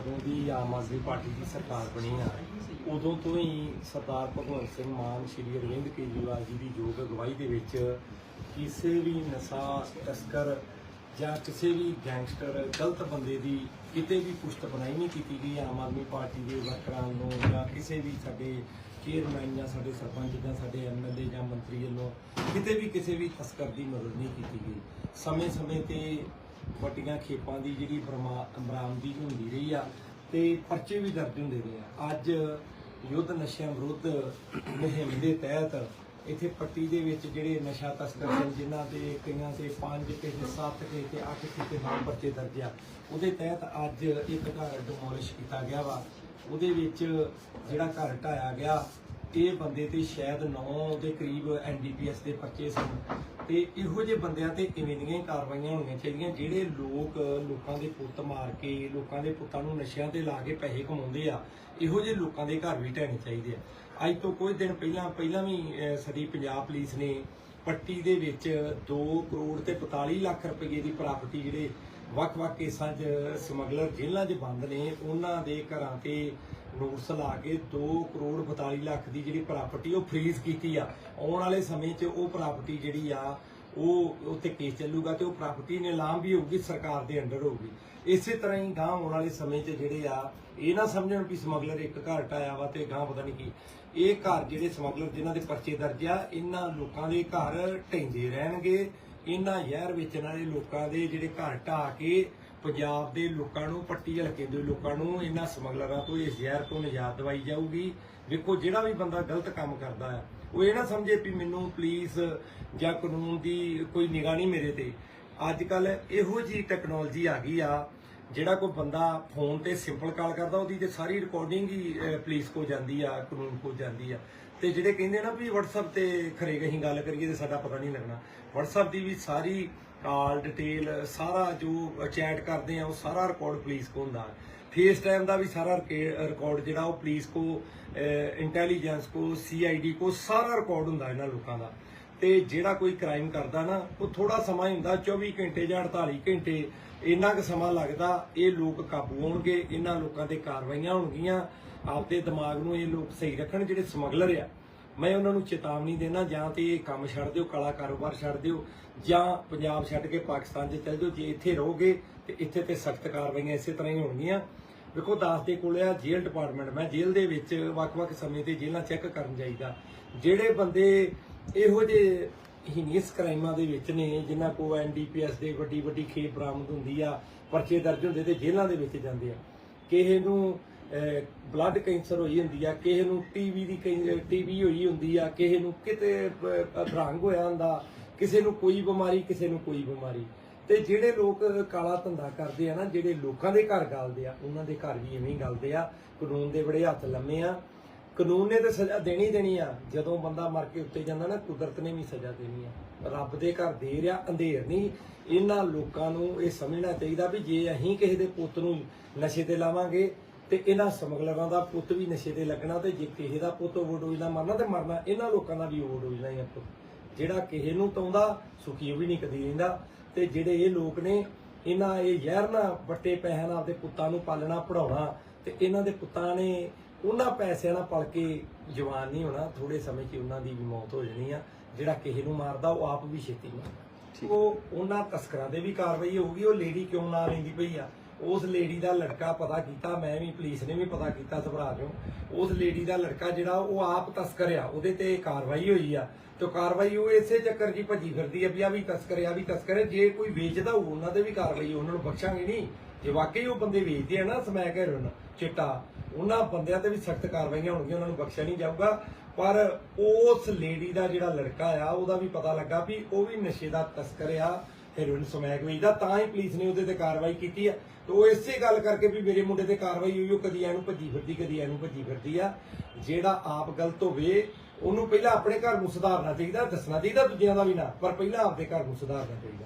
ਜਦੋਂ ਦੀ ਸਰਕਾਰ ਬਣੀ ਆ, ਉਦੋਂ ਤੋਂ ਹੀ ਸਰਦਾਰ ਭਗਵੰਤ ਸਿੰਘ ਮਾਨ ਸ਼੍ਰੀ ਅਰਵਿੰਦ ਕੇਜਰੀਵਾਲ ਜੀ ਦੀ ਯੋਗ ਅਗਵਾਈ ਦੇ ਵਿੱਚ ਕਿਸੇ ਵੀ ਨਸ਼ਾ, ਤਸਕਰ ਜਾਂ ਕਿਸੇ ਵੀ ਗੈਂਗਸਟਰ, ਗਲਤ ਬੰਦੇ ਦੀ ਕਿਤੇ ਵੀ ਪੁਸ਼ਤ ਬਣਾਈ ਨਹੀਂ ਕੀਤੀ ਗਈ, ਆਮ ਆਦਮੀ ਪਾਰਟੀ ਦੇ ਵਰਕਰਾਂ ਨੂੰ ਜਾਂ ਕਿਸੇ ਵੀ ਸਾਡੇ ਚੇਅਰਮੈਨ ਜਾਂ ਸਾਡੇ ਸਰਪੰਚ ਜਾਂ ਸਾਡੇ ਐਮਐਲਏ ਜਾਂ ਮੰਤਰੀ ਵੱਲੋਂ ਕਿਤੇ ਵੀ ਕਿਸੇ ਵੀ ਤਸਕਰ ਦੀ ਮਦਦ ਨਹੀਂ ਕੀਤੀ ਗਈ। ਸਮੇਂ-ਸਮੇਂ ਤੇ ਵੱਡੀਆਂ ਖੇਪਾਂ ਦੀ ਜਿਹੜੀ ਬਰਮਾ- ਬਰਾਮਦੀ ਹੁੰਦੀ ਰਹੀ ਆ ਤੇ ਪਰਚੇ ਵੀ ਦਰਜ ਹੁੰਦੇ ਰਹੇ ਆ। ਅੱਜ ਯੁੱਧ ਨਸ਼ਿਆਂ ਵਿਰੁੱਧ ਮੁਹਿੰਮ ਦੇ ਤਹਿਤ ਇੱਥੇ ਪੱਟੀ ਦੇ ਵਿੱਚ ਜਿਹੜੇ ਨਸ਼ਾ ਤਸਕਰ ਸਨ, ਜਿਨ੍ਹਾਂ ਦੇ ਕਈਆਂ ਤੇ 5 ਕਿਸੇ 7 ਕਿਸੇ ਤੇ 8 ਕਿਸੇ ਨਾਲ ਪਰਚੇ ਦਰਜ ਆ। ਉਹਦੇ ਤਹਿਤ ਅੱਜ ਇੱਕ ਘਰ ਡਿਮੋਲਿਸ਼ ਕੀਤਾ ਗਿਆ ਵਾ। ਉਹਦੇ ਵਿੱਚ ਜਿਹੜਾ ਘਰ ਢਾਇਆ ਗਿਆ ਇਹ ਬੰਦੇ ਤੇ ਸ਼ਾਇਦ 9 ਦੇ ਕਰੀਬ ਐਨਡੀਪੀਐਸ ਦੇ ਪਰਚੇ ਸਨ। ਤੇ ਇਹੋ ਜਿਹੇ ਬੰਦਿਆਂ ਤੇ ਇਵੇਂ ਦੀਆਂ ਕਾਰਵਾਈਆਂ ਹੋਣੀਆਂ ਚਾਹੀਦੀਆਂ ਜਿਹੜੇ ਲੋਕ ਲੋਕਾਂ ਦੇ ਪੁੱਤ ਮਾਰ ਕੇ ਲੋਕਾਂ ਦੇ ਪੁੱਤਾਂ ਨੂੰ ਨਸ਼ਿਆਂ ਤੇ ਲਾ ਕੇ ਪੈਸੇ ਕਮਾਉਂਦੇ ਆ ਇਹੋ ਜਿਹੇ ਲੋਕਾਂ ਦੇ ਘਰ ਵੀ ਢਹਿਣੇ ਚਾਹੀਦੇ ਆ। ਅੱਜ ਤੋਂ ਕੁਝ ਦਿਨ ਪਹਿਲਾਂ ਪਹਿਲਾਂ ਵੀ ਅਹ, ਸਾਡੀ ਪੰਜਾਬ ਪੁਲਿਸ ਨੇ ਪੱਟੀ ਦੇ ਵਿੱਚ 2 ਕਰੋੜ ਤੇ 45 ਲੱਖ ਰੁਪਏ ਦੀ ਪ੍ਰਾਪਰਟੀ ਜਿਹੜੇ ਵੱਖ-ਵੱਖ ਕੇਸਾਂ 'ਚ ਸਮਗਲਰ ਜੇਲ੍ਹਾਂ 'ਚ ਬੰਦ ਨੇ ਉਹਨਾਂ ਦੇ ਘਰਾਂ ਤੇ ਨੋਟਿਸ ਲਾ ਕੇ 2 ਕਰੋੜ 42 ਲੱਖ ਦੀ ਜਿਹੜੀ ਪ੍ਰਾਪਰਟੀ ਉਹ ਫ੍ਰੀਜ਼ ਕੀਤੀ ਆ। ਆਉਣ ਵਾਲੇ ਸਮੇਂ 'ਚ ਉਹ ਪ੍ਰਾਪਰਟੀ ਜਿਹੜੀ ਆ, ਉਹ ਉੱਤੇ ਕੇਸ ਚੱਲੂਗਾ ਤੇ ਉਹ ਪ੍ਰਾਪਰਟੀ ਨਿਲਾਮ ਵੀ ਹੋਊਗੀ, ਸਰਕਾਰ ਦੇ ਅੰਡਰ ਹੋਊਗੀ। ਇਸੇ ਤਰ੍ਹਾਂ ਹੀ ਗਾਂ ਆਉਣ ਵਾਲੇ ਸਮੇਂ 'ਚ ਜਿਹੜੇ ਆ, ਇਹ ਨਾ ਸਮਝਣ ਵੀ ਸਮਗਲਰ ਇੱਕ ਘਰ ਢਾਇਆ ਵਾ ਤੇ ਗਾਂ ਪਤਾ ਨਹੀਂ ਕੀ। ਇਹ ਘਰ ਜਿਹੜੇ ਸਮਗਲਰ ਜਿਨ੍ਹਾਂ ਦੇ ਪਰਚੇ ਦਰਜ ਆ, ਇਹਨਾਂ ਲੋਕਾਂ ਦੇ ਘਰ ਢਹਿੰਦੇ ਰਹਿਣਗੇ। ਇਹਨਾਂ ਜ਼ਹਿਰ ਵੇਚਣ ਵਾਲੇ ਲੋਕਾਂ ਦੇ ਜਿਹੜੇ ਘਰ ਢਾਹ ਕੇ ਪੰਜਾਬ ਦੇ ਲੋਕਾਂ ਨੂੰ, ਪੱਟੀ ਹਲਕੇ ਦੇ ਲੋਕਾਂ ਨੂੰ, ਇਹਨਾਂ ਸਮਗਲਰਾਂ ਤੋਂ ਇਸ ਜ਼ਹਿਰ ਤੋਂ ਨਿਜਾਤ ਦਿਵਾਈ ਜਾਊਗੀ। ਵੇਖੋ, ਜਿਹੜਾ ਵੀ ਬੰਦਾ ਗਲਤ ਕੰਮ ਕਰਦਾ ਆ ਉਹ ਇਹ ਨਾ ਸਮਝੇ ਵੀ ਮੈਨੂੰ ਪੁਲਿਸ ਜਾਂ ਕਾਨੂੰਨ ਦੀ ਕੋਈ ਨਿਗਾਹ ਨਹੀਂ ਮੇਰੇ ਤੇ। ਅੱਜ ਕੱਲ ਇਹੋ ਜੀ ਟੈਕਨੋਲੋਜੀ ਆ ਗਈ ਆ, ਜਿਹੜਾ ਕੋਈ ਬੰਦਾ ਫੋਨ ਤੇ ਸਿੰਪਲ ਕਾਲ ਕਰਦਾ, ਉਹਦੀ ਤੇ ਸਾਰੀ ਰਿਕਾਰਡਿੰਗ ਹੀ ਪੁਲਿਸ ਕੋ ਜਾਂਦੀ ਆ, ਕਾਨੂੰਨ ਕੋ ਜਾਂਦੀ ਆ। ਤੇ ਜਿਹੜੇ ਕਹਿੰਦੇ ਨਾ ਵੀ WhatsApp ਤੇ ਖਰੇ ਅਸੀਂ ਗੱਲ ਕਰੀਏ ਤੇ ਸਾਡਾ ਪਤਾ ਨਹੀਂ ਲੱਗਣਾ। WhatsApp ਦੀ ਵੀ ਸਾਰੀ ਕਾਲ ਡਿਟੇਲ ਸਾਰਾ ਜੋ ਚੈਟ ਕਰਦੇ ਆ, ਉਹ ਸਾਰਾ ਰਿਕਾਰਡ ਪੁਲਿਸ ਕੋ ਹੁੰਦਾ। ਫੇਸ ਟਾਈਮ ਦਾ ਵੀ ਸਾਰਾ ਰਿਕਾਰਡ ਜਿਹੜਾ ਉਹ ਪੁਲਿਸ ਕੋ ਇੰਟੈਲੀਜੈਂਸ ਕੋ ਸੀਆਈਡੀ ਕੋ, ਸਾਰਾ ਰਿਕਾਰਡ ਹੁੰਦਾ ਇਹਨਾਂ ਲੋਕਾਂ ਦਾ। ਤੇ ਜਿਹੜਾ ਕੋਈ ਕ੍ਰਾਈਮ ਕਰਦਾ ਨਾ, ਉਹ ਥੋੜਾ ਸਮਾਂ ਹੀ ਹੁੰਦਾ 24 ਘੰਟੇ ਜਾਂ 48 ਘੰਟੇ, ਇੰਨਾ ਕੁ ਸਮਾਂ ਲੱਗਦਾ, ਇਹ ਲੋਕ ਕਾਬੂ ਹੋਣਗੇ, ਇਹਨਾਂ ਲੋਕਾਂ ਤੇ ਕਾਰਵਾਈਆਂ ਹੋਣਗੀਆਂ। ਆਪਦੇ ਦਿਮਾਗ ਨੂੰ ਇਹ ਲੋਕ ਸਹੀ ਰੱਖਣ ਜਿਹੜੇ ਸਮਗਲਰ ਆ। ਮੈਂ ਉਹਨਾਂ ਨੂੰ ਚੇਤਾਵਨੀ ਦੇਣਾ, ਜਾਂ ਤੇ ਇਹ ਕੰਮ ਛੱਡ ਦਿਓ, ਕਾਲਾ ਕਾਰੋਬਾਰ ਛੱਡ ਦਿਓ, ਜਾਂ ਪੰਜਾਬ ਛੱਡ ਕੇ ਪਾਕਿਸਤਾਨ 'ਚ ਚੱਲ ਜਾਓ। ਜੇ ਇੱਥੇ ਰਹੋਗੇ, ਤੇ ਇੱਥੇ ਤੇ ਸਖਤ ਕਾਰਵਾਈਆਂ ਇਸੇ ਤਰ੍ਹਾਂ ਹੀ ਹੋਣਗੀਆਂ। ਵੇਖੋ, ਦਾਸ ਦੇ ਕੋਲ ਆ ਜੇਲ੍ਹ ਡਿਪਾਰਟਮੈਂਟ ਮੈਂ ਜੇਲ੍ਹ ਦੇ ਵਿੱਚ ਵੱਖ-ਵੱਖ ਸਮੇਂ ਤੇ ਜੇਲ੍ਹਾਂ ਚੈੱਕ ਕਰਨ ਜਾਈਦਾ। ਜਿਹੜੇ ਬੰਦੇ ਇਹੋ ਜਿਹੇ ਹੀਨੀਅਸ ਕ੍ਰਾਈਮਾਂ ਦੇ ਵਿੱਚ ਨੇ, ਜਿਨ੍ਹਾਂ ਕੋ ਐਨਡੀਪੀਐਸ ਦੇ ਵੱਡੀ ਵੱਡੀ ਖੇਪ ਬਰਾਮਦ ਹੁੰਦੀ ਆ, ਪਰਚੇ ਦਰਜ ਹੁੰਦੇ ਤੇ ਜੇਲ੍ਹਾਂ ਦੇ ਵਿੱਚ ਜਾਂਦੇ ਆ। ਕਿਸੇ ਨੂੰ ਬਲੱਡ ਕੈਂਸਰ ਹੋਈ ਹੁੰਦੀ ਆ ਕਿਸੇ ਨੂੰ ਟੀਵੀ ਦੀ ਟੀਵੀ ਹੋਈ ਹੁੰਦੀ ਆ ਕਿਸੇ ਨੂੰ ਕਿਤੇ ਅਹ, ਹੋਇਆ ਹੁੰਦਾ ਕਿਸੇ ਨੂੰ ਕੋਈ ਬਿਮਾਰੀ ਕਿਸੇ ਨੂੰ ਕੋਈ ਬਿਮਾਰੀ। ਤੇ ਜਿਹੜੇ ਲੋਕ ਕਾਲਾ ਧੰਦਾ ਕਰਦੇ ਆ ਨਾ ਜਿਹੜੇ ਲੋਕਾਂ ਦੇ ਘਰ ਗਲਦੇ ਆ ਉਹਨਾਂ ਦੇ ਘਰ ਵੀ ਐਵੇਂ ਹੀ ਗਲਦੇ ਆ। ਕਾਨੂੰਨ ਦੇ ਬੜੇ ਹੱਥ ਲੰਮੇ ਆ। ਕਾਨੂੰਨ ਨੇ ਤੇ ਸਜ਼ਾ ਦੇਣੀ ਦੇਣੀ ਆ। ਜਦੋਂ ਬੰਦਾ ਮਰ ਕੇ ਉੱਤੇ ਜਾਂਦਾ ਨਾ ਕੁਦਰਤ ਨੇ ਵੀ ਸਜ਼ਾ ਦੇਣੀ ਆ। ਰੱਬ ਦੇ ਘਰ ਦੇ ਰਿਆ ਅੰਧੇਰ ਨਹੀਂ। ਇਹਨਾਂ ਲੋਕਾਂ ਨੂੰ ਇਹ ਸਮਝਣਾ ਚਾਹੀਦਾ ਵੀ ਜੇ ਅਸੀਂ ਕਿਸੇ ਦੇ ਪੁੱਤ ਨੂੰ ਨਸ਼ੇ ਤੇ ਲਾਵਾਂਗੇ ਤੇ ਇਹਨਾਂ ਸਮਗਲਰਾਂ ਦਾ ਪੁੱਤ ਵੀ ਨਸ਼ੇ ਤੇ ਲੱਗਣਾ ਤੇ ਜੇ ਕਿਸੇ ਦਾ ਪੁੱਤ ਓਵਰਡੋਜ਼ ਨਾਲ ਮਰਨਾ ਤੇ ਮਰਨਾ ਇਹਨਾਂ ਲੋਕਾਂ ਦਾ ਵੀ ਓਵਰਡੋਜ਼ ਨਾਲ ਹੀ ਆ ਪੁੱਤ। ਜਿਹੜਾ ਕਿਸੇ ਨੂੰ ਤਾਉਂਦਾ ਸੁਖੀ ਵੀ ਨਹੀਂ ਕਦੀ ਰਹਿੰਦਾ। ਤੇ ਜਿਹੜੇ ਇਹ ਲੋਕ ਨੇ ਇਹਨਾਂ ਇਹ ਜ਼ਹਿਰ ਨਾਲ ਵੱਟੇ ਪੈਸਿਆਂ ਨਾਲ ਆਪਦੇ ਪੁੱਤਾਂ ਨੂੰ ਪਾਲਣਾ ਪੜਾਉਣਾ ਤੇ ਇਹਨਾਂ ਦੇ ਪੁੱਤਾਂ ਨੇ ਉਹਨਾਂ ਪੈਸਿਆਂ ਨਾਲ ਪਲ ਕੇ ਜਵਾਨ ਨਹੀਂ ਹੋਣਾ ਥੋੜੇ ਸਮੇਂ 'ਚ ਉਹਨਾਂ ਦੀ ਵੀ ਮੌਤ ਹੋ ਜਾਣੀ ਆ। ਜਿਹੜਾ ਕਿਸੇ ਨੂੰ ਮਾਰਦਾ ਉਹ ਆਪ ਵੀ ਛੇਤੀ ਮਰਦਾ। ਉਹ ਉਹਨਾਂ ਤਸਕਰਾਂ ਦੇ ਵੀ ਕਾਰਵਾਈ ਹੋਊਗੀ ਉਹ ਲੇਡੀ ਕਿਉਂ ਨਾ ਲੈਂਦੀ ਪਈ ਆ? ਉਸ ਲੇਡੀ ਦਾ ਲੜਕਾ ਪਤਾ ਕੀਤਾ, ਮੈਂ ਵੀ ਪੁਲਿਸ ਨੇ ਵੀ ਪਤਾ ਕੀਤਾ ਸਭਰਾ ਚੋਂ ਉਸ ਲੇਡੀ ਦਾ ਲੜਕਾ ਜਿਹੜਾ ਉਹ ਆਪ ਤਸਕਰ ਆ ਉਹਦੇ ਤੇ ਕਾਰਵਾਈ ਹੋਈ ਆ। ਤੇ ਕਾਰਵਾਈ ਉਹ ਇਸੇ ਚੱਕਰ ਜੀ ਭੱਜੀ ਫਿਰਦੀ ਆ ਵੀ ਆ ਵੀ ਤਸਕਰ ਆ ਵੀ ਤਸਕਰ ਜੇ ਕੋਈ ਵੇਚਦਾ ਹੋਊ, ਉਹਨਾਂ ਤੇ ਵੀ ਕਾਰਵਾਈ, ਉਹਨਾਂ ਨੂੰ ਬਖਸ਼ਾਂਗੇ ਨਹੀਂ। ਜੇ ਵਾਕਈ ਉਹ ਬੰਦੇ ਵੇਚਦੇ ਆ ਨਾ, ਸਮੈਕ ਹੈਰੋਨ ਚਿੱਟਾ, ਉਹਨਾਂ ਬੰਦਿਆਂ ਤੇ ਵੀ ਸਖਤ ਕਾਰਵਾਈਆਂ ਹੋਣਗੀਆਂ, ਉਹਨਾਂ ਨੂੰ ਬਖਸ਼ਿਆ ਨਹੀਂ ਜਾਊਗਾ। ਪਰ ਉਸ ਲੇਡੀ ਦਾ ਜਿਹੜਾ ਲੜਕਾ ਆ, ਉਹਦਾ ਵੀ ਪਤਾ ਲੱਗਾ ਵੀ ਉਹ ਵੀ ਨਸ਼ੇ ਦਾ ਤਸਕਰ ਆ ਹੈਰੋਇਨ ਸਮੈਕ ਵੇਚਦਾ, ਤਾਂ ਹੀ ਪੁਲਿਸ ਨੇ ਉਹਦੇ ਤੇ ਕਾਰਵਾਈ ਕੀਤੀ ਆ। ਤੇ ਉਹ ਇਸੇ ਗੱਲ ਕਰਕੇ ਵੀ ਮੇਰੇ ਮੁੰਡੇ ਤੇ ਕਾਰਵਾਈ ਹੋਈ, ਉਹ ਕਦੀ ਇਹਨੂੰ ਭੱਜੀ ਫਿਰਦੀ, ਕਦੀ ਇਹਨੂੰ ਭੱਜੀ ਫਿਰਦੀ ਆ। ਜਿਹੜਾ ਆਪ ਗਲਤ ਹੋਵੇ, ਉਹਨੂੰ ਪਹਿਲਾਂ ਆਪਣੇ ਘਰ ਨੂੰ ਸੁਧਾਰਨਾ ਚਾਹੀਦਾ, ਦੱਸਣਾ ਚਾਹੀਦਾ ਦੂਜਿਆਂ ਦਾ ਵੀ ਨਾ, ਪਰ ਪਹਿਲਾਂ ਆਪਦੇ ਘਰ ਨੂੰ ਸੁਧਾਰਨਾ ਚਾਹੀਦਾ।